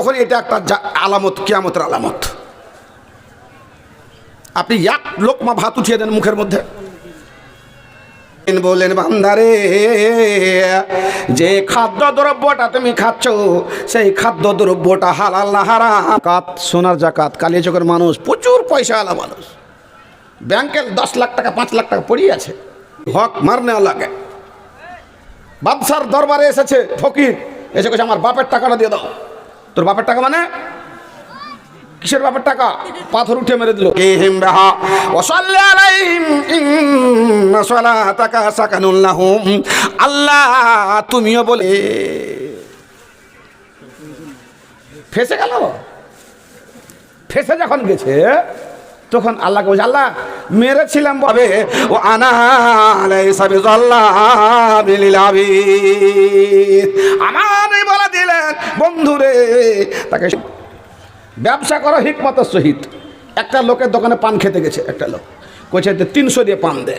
তখন এটা একটা আলামত, কিয়ামতের আলামত। আপনি এক লোকমা ভাত উঠিয়ে দেন মুখের মধ্যে। বললেন বান্দারে, যে খাদ্য দ্রব্যটা তুমি খাচ্ছ, সেই খাদ্য দ্রব্যটা হালাল কাত সোনার জাকাত কালিয়া চোখের মানুষ, প্রচুর পয়সা আলা মানুষ। ব্যাংকের দশ লাখ টাকা, পাঁচ লাখ টাকা পড়িয়ে আছে। হক মারনে লাগে। বাদশার দরবারে এসেছে ফকির, এসে কেছে আমার বাপের টাকাটা দিয়ে দাও। তোর বাপের টাকা মানে? কিসের বাপের টাকা? পাথর উঠে মেরে দিল। আল্লাহ তুমিও বলে। ফেসে গেল? ফেসে যখন গেছে তখন আল্লাহকে বলছে আল্লাহ মেরেছিলাম ভাবে ও আনা আলাইসা বন্ধুরে তাকে ব্যবসা করা হিকমতের সহিত। একটা লোকের দোকানে পান খেতে গেছে, একটা লোক। কইছে তিনশো দিয়ে পান দে।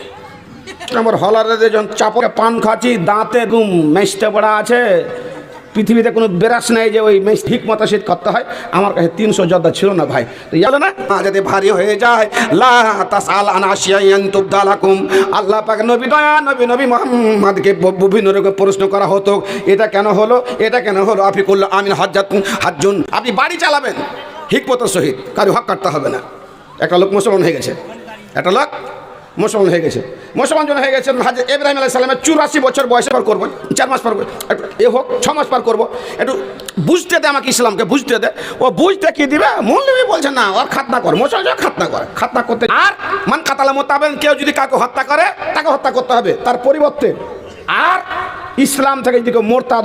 আমার হলারে যখন চাপকে পান খাচ্ছি, দাঁতে গুম মেসতে পড়া আছে। পৃথিবীতে কোনো বেরাস নেই যে ওই ঠিক মতো শীত করতে হয়। আমার কাছে তিনশো জর্দা ছিল না ভাই। তো না যদি ভারী হয়ে যায়, লা তাসাল আন আশিয়াইয়ান তুবদালাকুম আল্লাহ পাক নবী দয়া, নবী নবী মোহাম্মদকে বিভিন্ন রকম প্রশ্ন করা হতো। এটা কেন হলো? এটা কেন হলো? আফিকুল্লাহ আমিন হজ্জাত হাজুন আপনি বাড়ি চালাবেন, হিকমতের সহিত। কারও হক কাটতে হবে না। একটা লোক মুসলমান হয়ে গেছে। একটা লোক মুসলমান হয়ে গেছে। মুসলমান জন হয়ে গেছে হাজ ইব্রাহিম আলাইহিস সালামের চুরাশি বছর বয়সে পার করব চার মাস পার করব একটু এ হোক ছ মাস পার করব একটু বুঝতে দে আমাকে ইসলামকে বুঝতে দে। ও বুঝতে কি দিবে? মৌলবী বলছে না ওর খাতনা কর মুসলমান খাতনা করে খাতনা করতে আর? মান কাতালা মোতাবেন কেউ যদি কাউকে হত্যা করে তাকে হত্যা করতে হবে। তার পরিবর্তে আর? ইসলাম থেকে যদি কেউ মোরতাদ